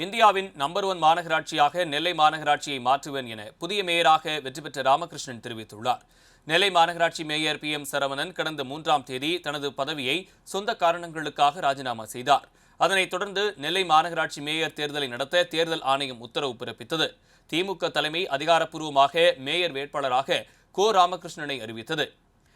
இந்தியாவின் number one மாநகராட்சியாக நெல்லை மாநகராட்சியை மாற்றுவேன் என புதிய மேயராக வெற்றி பெற்ற ராமகிருஷ்ணன் தெரிவித்துள்ளார். நெல்லை மாநகராட்சி மேயர் பி. எம். சரவணன் கடந்த மூன்றாம் தேதி தனது பதவியை சொந்த காரணங்களுக்காக ராஜினாமா செய்தார். அதனைத் தொடர்ந்து நெல்லை மாநகராட்சி மேயர் தேர்தலை நடத்த தேர்தல் ஆணையம் உத்தரவு பிறப்பித்தது. திமுக தலைமை அதிகாரப்பூர்வமாக மேயர் வேட்பாளராக கோ. ராமகிருஷ்ணனை அறிவித்தது.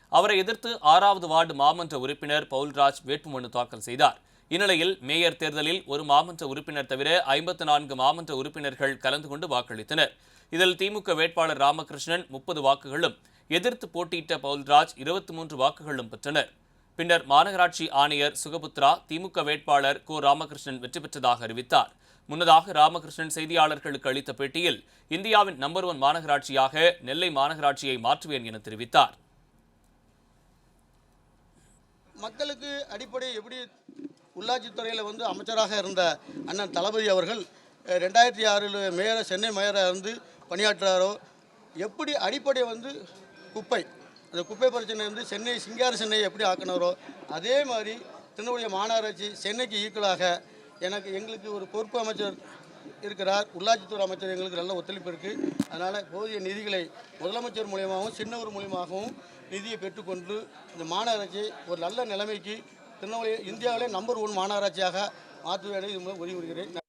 அவரை எதிர்த்து ஆறாவது வார்டு மாமன்ற உறுப்பினர் பவுல்ராஜ் வேட்புமனு தாக்கல் செய்தார். இந்நிலையில் மேயர் தேர்தலில் ஒரு மாமன்ற உறுப்பினர் தவிர ஐம்பத்து நான்கு மாமன்ற உறுப்பினர்கள் கலந்து கொண்டு வாக்களித்தனர். இதில் திமுக வேட்பாளர் ராமகிருஷ்ணன் முப்பது வாக்குகளும் எதிர்த்து போட்டியிட்ட பவுல்ராஜ் இருபத்தி மூன்று வாக்குகளும் பெற்றனர். பின்னர் மாநகராட்சி ஆணையர் சுகபுத்ரா திமுக வேட்பாளர் கோ. ராமகிருஷ்ணன் வெற்றி பெற்றதாக அறிவித்தார். முன்னதாக ராமகிருஷ்ணன் செய்தியாளர்களுக்கு அளித்த பேட்டியில் இந்தியாவின் நம்பர் ஒன் மாநகராட்சியாக நெல்லை மாநகராட்சியை மாற்றுவேன் என தெரிவித்தார். மக்களுக்கு அடிப்படை எப்படி உள்ளாட்சித்துறையில் வந்து அமைச்சராக இருந்த அண்ணன் தளபதி அவர்கள் ரெண்டாயிரத்தி ஆறில் மேயர சென்னை மேயராக இருந்து பணியாற்றுறாரோ எப்படி அடிப்படை வந்து குப்பை அந்த குப்பை பிரச்சனை வந்து சென்னை சிங்கார சென்னை எப்படி ஆக்கினாரோ அதே மாதிரி திருநெல்வேலி மாநகராட்சி சென்னைக்கு ஈக்குவலாக எனக்கு எங்களுக்கு ஒரு பொறுப்பு அமைச்சர் இருக்கிறார். உள்ளாட்சித்துறை அமைச்சர் எங்களுக்கு நல்ல ஒத்துழைப்பு இருக்குது அதனால் போதிய நிதிகளை முதலமைச்சர் மூலியமாகவும் சின்னவர் மூலியமாகவும் நிதியை பெற்றுக்கொண்டு இந்த மாநகராட்சி ஒரு நல்ல நிலைமைக்கு திருநெல்வேலி இந்தியாவிலே நம்பர் ஒன் மாநகராட்சியாக மாற்றுவேன் இது மூலம் உறுதி வருகிறேன்